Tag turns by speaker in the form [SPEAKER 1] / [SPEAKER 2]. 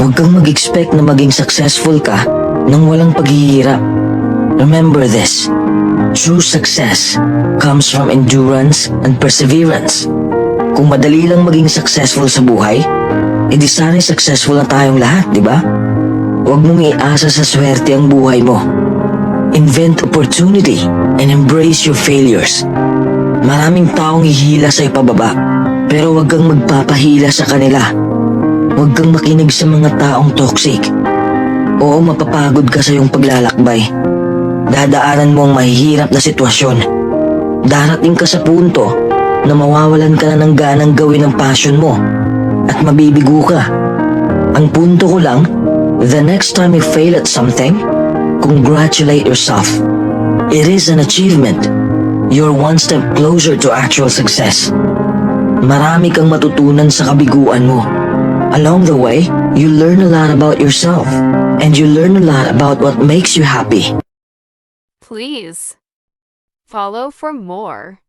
[SPEAKER 1] Huwag kang mag-expect na maging successful ka nang walang paghihirap. Remember this. True success comes from endurance and perseverance. Kung madali lang maging successful sa buhay, edi sana'y successful na tayong lahat, di ba? Huwag mong iasa sa swerte ang buhay mo. Invent opportunity and embrace your failures. Maraming taong hihila sa ipababa, pero huwag kang magpapahila sa kanila. Huwag kang makinig sa mga taong toxic. Oo, mapapagod ka sa iyong paglalakbay. Dadaanan mo ang mahihirap na sitwasyon. Darating ka sa punto na mawawalan ka na ng ganang gawin ang passion mo at mabibigo ka. Ang punto ko lang, the next time you fail at something, congratulate yourself. It is an achievement. You're one step closer to actual success. Marami kang matutunan sa kabiguan mo. Along the way, you learn a lot about yourself and you learn a lot about what makes you happy.
[SPEAKER 2] Please follow for more.